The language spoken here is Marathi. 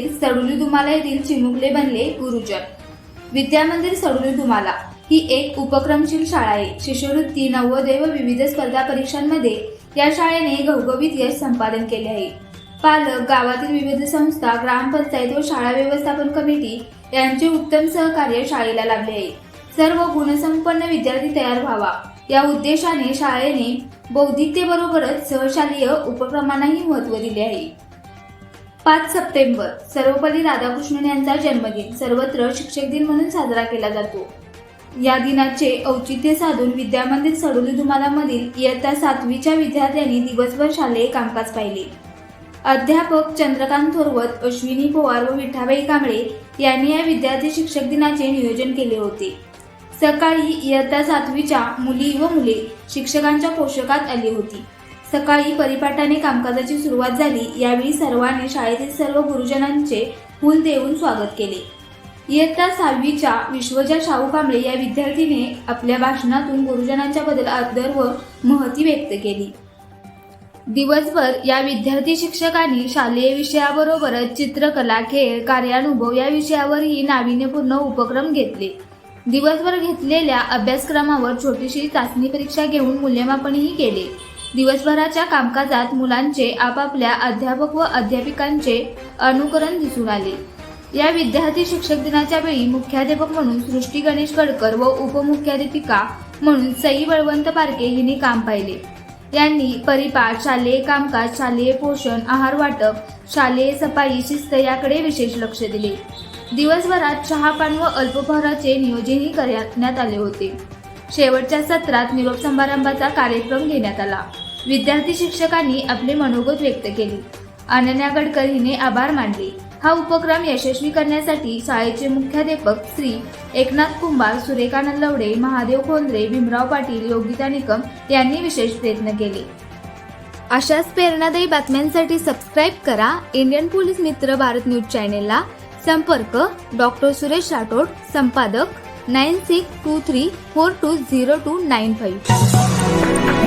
सडोली दुमाला येथील चिमुकले बनले गुरुजन. विद्यामंदिर सडुली दुमाला ही एक उपक्रमशील शाळा आहे. शिष्यवृत्ती नवोदय व विविध स्पर्धा परीक्षांमध्ये या शाळेने घवघवीत यश संपादन केले आहे. पालक गावातील विविध संस्था ग्रामपंचायत व शाळा व्यवस्थापन कमिटी यांचे उत्तम सहकार्य शाळेला लाभले आहे. सर्व गुणसंपन्न विद्यार्थी तयार व्हावा. या उद्देशाने शाळेने बौद्धिकतेबरोबरच सहशालीय उपक्रमांनाही महत्त्व दिले आहे. पाच सप्टेंबर सर्वपल्ली राधाकृष्णन यांचा जन्मदिन सर्वत्र शिक्षक दिन म्हणून साजरा केला जातो. या दिनाचे औचित्य साधून विद्यामंदिर सडोली धुमालामधील इयत्ता सातवीच्या विद्यार्थ्यांनी दिवसभर शालेय कामकाज पाहिले. अध्यापक चंद्रकांत थोरवत अश्विनी पवार व विठाबाई कांबळे यांनी या विद्यार्थी शिक्षक दिनाचे नियोजन केले होते. सकाळी इयत्ता सातवीच्या मुली व मुले शिक्षकांच्या पोषकात आली होती. सकाळी परिपाठाने कामकाजाची सुरुवात झाली यावेळी सर्वांनी शाळेतील सर्व गुरुजनांचे फुल देऊन स्वागत केले. इयत्ता सहावीच्या विश्वजा शाहू कांबळे या विद्यार्थीने आपल्या भाषणातून गुरुजनांच्या बद्दल आदर व महती व्यक्त केली. दिवसभर या विद्यार्थी शिक्षकांनी शालेय विषयाबरोबरच चित्रकला खेळ कार्यानुभव या विषयावरही नाविन्यपूर्ण उपक्रम घेतले. दिवसभर घेतलेल्या अभ्यासक्रमावर छोटीशी चाचणी परीक्षा घेऊन मूल्यमापनही केले. दिवसभराच्या कामकाजात मुलांचे आपापल्या अध्यापक व अध्यापिकांचे अनुकरण दिसून आले. या विद्यार्थी शिक्षक दिनाच्या वेळी मुख्याध्यापक म्हणून सृष्टी गणेश गडकर व उपमुख्याध्यापिका म्हणून सई बळवंत पारके हिने काम पाहिले. यांनी परिपाठ शालेय कामकाज शालेय पोषण आहार वाटप शालेय सफाई शिस्त याकडे विशेष लक्ष दिले. दिवसभरात चहापान व अल्पोपहाराचे नियोजनही करण्यात आले होते. शेवटच्या सत्रात निरोप समारंभाचा कार्यक्रम घेण्यात आला. विद्यार्थी शिक्षकांनी आपले मनोगत व्यक्त केले. अनन्या गडकर हिने आभार मानले. हा उपक्रम यशस्वी करण्यासाठी शाळेचे मुख्याध्यापक श्री एकनाथ कुंभार सुरेखानंद लवडे महादेव खोंद्रे भीमराव पाटील योगिता निकम यांनी विशेष प्रयत्न केले. अशाच प्रेरणादायी बातम्यांसाठी सबस्क्राईब करा. इंडियन पोलीस मित्र भारत न्यूज चॅनेलला संपर्क डॉक्टर सुरेश राठोड संपादक nine six two three four two zero two nine five.